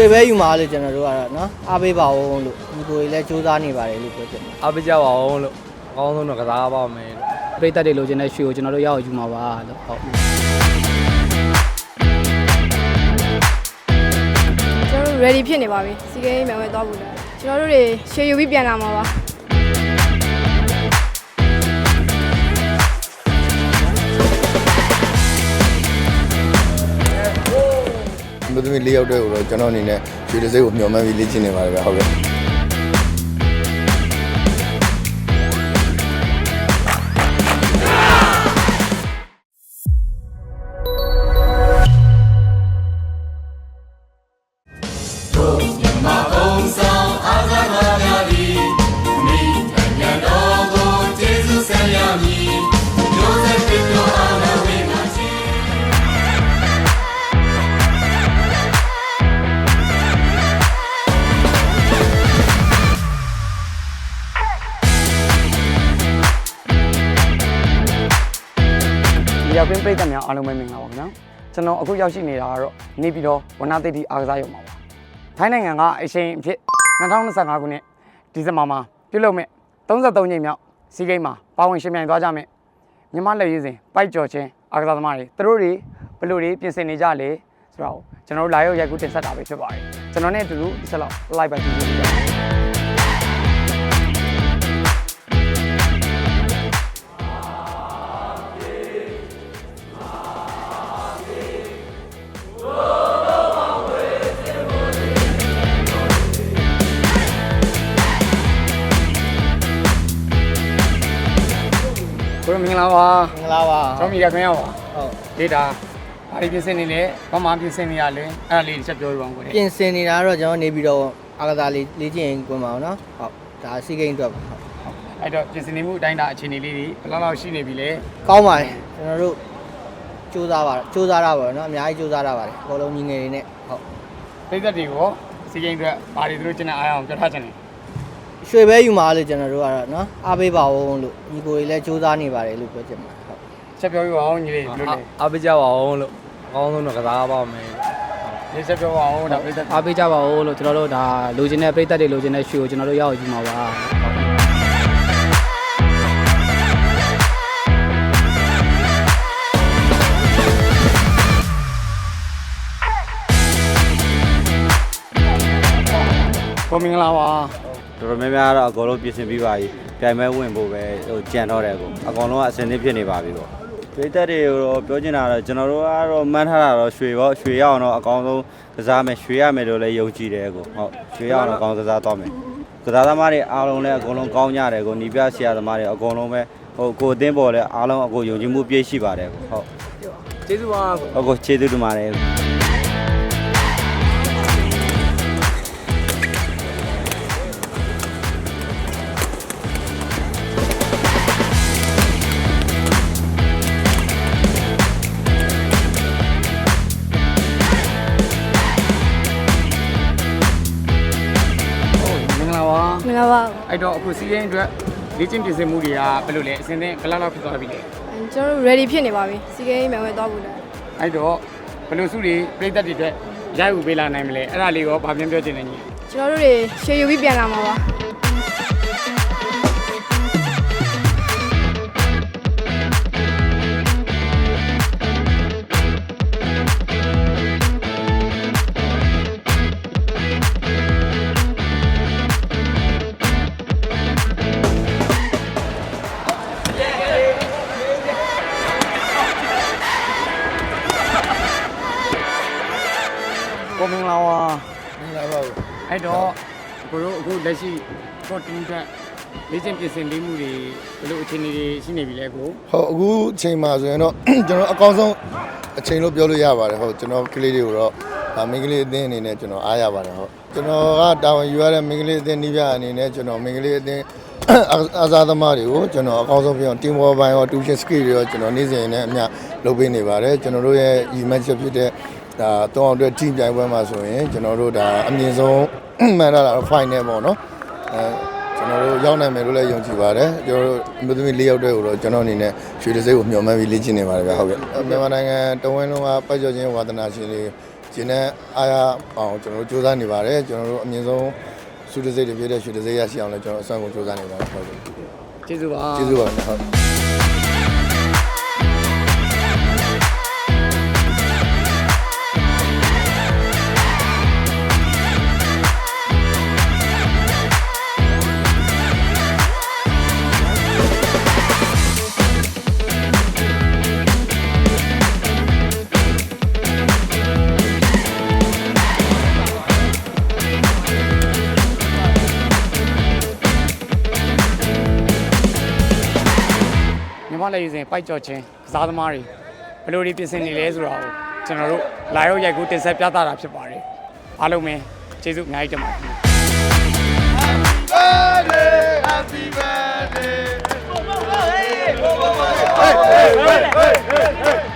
ရွှေပဲယူမှာလို့ကျွန်တော်တို့ကတော့နော်အားပေးပါဦးလို့ဒီကိုကြီးလည်းစူးစမ်းနေပါတယ်လို့ပြောချင်တယ်အားပေးကြပါအောင်လို့အကောင်းဆုံးတော့ကစားပါမယ်လို့ပရိသတ်တွေလိုချင်တဲ့ရွှေကိုကျွန်တော်တို့ရအောင်ယူမှာပါလို့ဟုတ်ကျွန်တော်တို့ ready ဖြစ်နေပါပြီစီကိန်းမြန်ဝဲသွားဖို့လဲကျွန်တော်တို့တွေရှေယူပြီးပြန်လာမှာပါ သမီး၄ယောက်တည်းကိုတော့ကျွန်တော်အနေနဲ့ရွှေတစိမ့်ကိုမျှော်မှန်းပြီးလေ့ကျင့်နေပါတယ်ဗျဟုတ်ကဲ့ ရောက်ပင်းပြိတ္တများအားလုံးပဲမင်္ဂလာပါခင်ဗျာကျွန်တော်အခုရောက်ရှိနေတာကတော့နေပြည်တော်ဝနသိတိအားကစားရုံမှာပါထိုင်းနိုင်ငံကအချိန်အဖြစ်2025ခုနှစ်ဒီဇင်ဘာမှာပြုလုပ်မဲ့33ညိမ်မြောက်စီးကိမ်းမှာပါဝင်ရှင်ပြိုင်သွားကြမယ်မြမလက်ရည်စဉ်ပိုက်ကြော်ချင်းအားကစားသမားတွေသူတို့တွေဘယ်လိုတွေပြင်ဆင်နေကြလဲဆိုတော့ကျွန်တော်တို့လာရောက်ရိုက်ကူးတင်ဆက်တာပဲဖြစ်ပါတယ်ကျွန်တော်နဲ့အတူတူဒီဆက်လောက် live ပဲကြည့်ကြည့်ကြပါ ကိုရမင်္ဂလာပါမင်္ဂလာပါကျွန်တော်မိရခင်ရပါဟုတ်ဒေတာဘာတွေပြင်ဆင်နေလဲဘာမှပြင်ဆင်နေရလဲအဲ့ဒါလေးတစ်ချက်ပြောပြပါဦးကိုလေပြင်ဆင်နေတာတော့ကျွန်တော်နေပြီးတော့အားကစားလေးလေ့ကျင့်ကွင်းပါအောင်နော်ဟုတ်ဒါစီကိန်းအတွက်ပါဟုတ်အဲ့တော့ပြင်ဆင်နေမှုအတိုင်းတာအခြေအနေလေးတွေဘယ်လောက်လောက်ရှိနေပြီလဲကောင်းပါတယ်ကျွန်တော်တို့စူးစမ်းပါစူးစမ်းရပါတော့နော်အများကြီးစူးစမ်းရပါတယ်ဘောလုံးကြီးငယ်တွေနဲ့ဟုတ်ပြိသက်တွေကိုစီကိန်းအတွက်ဘာတွေသူတို့ကျင်တဲ့အားအောင်ပြောထားချင်တယ် ရွှေပဲယူမှာလို့ကျွန်တော်တို့ကတော့နော်အားပေးပါဦးလို့ဒီကိုကြီးလည်းစူးစမ်းနေပါတယ်လို့ပြောချင်ပါတယ်ဟုတ်ချက်ပြောပြပါဦးညီလေးဘယ်လိုလဲအားပေးကြပါအောင်လို့အကောင်းဆုံးတော့ကစားပါမယ်လို့ဒီချက်ပြောပါဦးဒါပြိသက်အားပေးကြပါဦးလို့ကျွန်တော်တို့ဒါလိုချင်တဲ့ပရိသတ်တွေလိုချင်တဲ့ရွှေကိုကျွန်တော်တို့ရအောင်ယူမှာပါဟုတ်ကိုမင်္ဂလာပါ တော်တော်များများတော့အကုန်လုံးပြင်ဆင်ပြီးပါပြီပြိုင်မဲ့ဝင်ဖို့ပဲဟိုကြံတော့တယ်ကိုအကုန်လုံးကအစင်းသင်းဖြစ်နေပါပြီပေါ့ပြည်သက်တွေကိုတော့ပြောချင်တာတော့ကျွန်တော်တို့ကတော့မှန်းထားတာတော့ရွှေပေါ့ရွှေရအောင်တော့အကောင်းဆုံးကစားမယ်ရွှေရမယ်လို့လည်းယုံကြည်တယ်ကိုဟုတ်ရွှေရအောင်တော့အကောင်းကစားသွားမယ်ကစားသမားတွေအားလုံးလည်းအကုန်လုံးကောင်းကြတယ်ကိုနီးပြဆရာသမားတွေအကုန်လုံးပဲဟိုကိုအသင်းပေါ်လည်းအားလုံးအကိုယုံကြည်မှုပြည့်ရှိပါတယ်ကိုဟုတ်ကျေးဇူးပါကိုအကိုခြေသူတင်ပါတယ် အဲ့တော့အခုစီကိန်းအတွက်လေ့ကျင့်ပြင်ဆင်မှုတွေကဘယ်လိုလဲအစင်းသင်းဘယ်လောက်လောက်ဖြစ်သွားပြီလဲကျွန်တော်တို့ ready ဖြစ်နေပါပြီစီကိန်းမြန်ဝဲသွားဖို့လဲအဲ့တော့ဘယ်လိုစုတွေပြိသက်တွေအတွက်ရိုက်ဥပေးလာနိုင်မလဲအဲ့ဒါလေးရောဗာပြန်ပြောချင်တယ်ညီကျွန်တော်တို့တွေရှေယူပြီးပြန်လာမှာပါ မင်္ဂလာပါမင်္ဂလာပါဘူးအဲ့တော့ကိုတို့အခုလက်ရှိတော့တင်းအတွက်လေ့ကျင့်ပြင်ဆင်ပေးမှုတွေဘယ်လိုအခြေအနေတွေရှိနေပြီလဲကိုဟုတ်အခုအချိန်မှာဆိုရင်တော့ကျွန်တော်အကောင်းဆုံးအချိန်လို့ပြောလို့ရပါတယ်ဟုတ်ကျွန်တော်ကလေးတွေကိုတော့ဒါမင်္ဂလေးအသင်းအနေနဲ့ကျွန်တော်အားရပါတယ်ဟုတ်ကျွန်တော်ကတာဝန်ယူရတဲ့မင်္ဂလေးအသင်းနှီးပြအနေနဲ့ကျွန်တော်မင်္ဂလေးအသင်းအားစားသမားတွေကိုကျွန်တော်အကောင်းဆုံးပြောင်း team work ဘိုင်းရော tuition skill တွေရောကျွန်တော်နေ့စဉ်နဲ့အမျှလုပ်ပေးနေပါတယ်ကျွန်တော်တို့ရဲ့ event ချက်ဖြစ်တဲ့ ဒါတောင်းအတွက် team ပြိုင်ပွဲမှာဆိုရင်ကျွန်တော်တို့ဒါအမြင့်ဆုံးမှန်တာတော့ final ပေါ့နော်အဲကျွန်တော်တို့ရောက်နိုင်မယ်လို့လည်းယုံကြည်ပါတယ်ကျွန်တော်တို့အမျိုးသမီး၄ယောက်တည်းကိုတော့ကျွန်တော်အနေနဲ့ရွှေတစိမ့်ကိုမျှော်မှန်းပြီးလေ့ကျင့်နေပါတယ်ဗျဟုတ်ကဲ့မြန်မာနိုင်ငံတဝင်းလုံးကပတ်ကျော်ချင်းဝါသနာရှင်တွေကြကျင်းတဲ့အားရအောင်ကျွန်တော်တို့စူးစမ်းနေပါတယ်ကျွန်တော်တို့အမြင့်ဆုံးစုတစိတ်တွေပြည့်တဲ့ရွှေတစိတ်ရရှိအောင်လည်းကျွန်တော်အစွမ်းကုန်စူးစမ်းနေပါတယ်ဟုတ်ကဲ့ကျေးဇူးပါကျေးဇူးပါခင်ဗျဟုတ် မြမလက်ယူစဉ်ပိုက်ကြော်ချင်းကစားသမားတွေဘယ်လိုတွေပြင်ဆင်နေလဲဆိုတာကိုကျွန်တော်တို့လာရောက်ရိုက်ကူးတင်ဆက်ပြသတာဖြစ်ပါတယ်အားလုံးပဲကျေးဇူးအများကြီးတင်ပါတယ် Hey, hey, hey,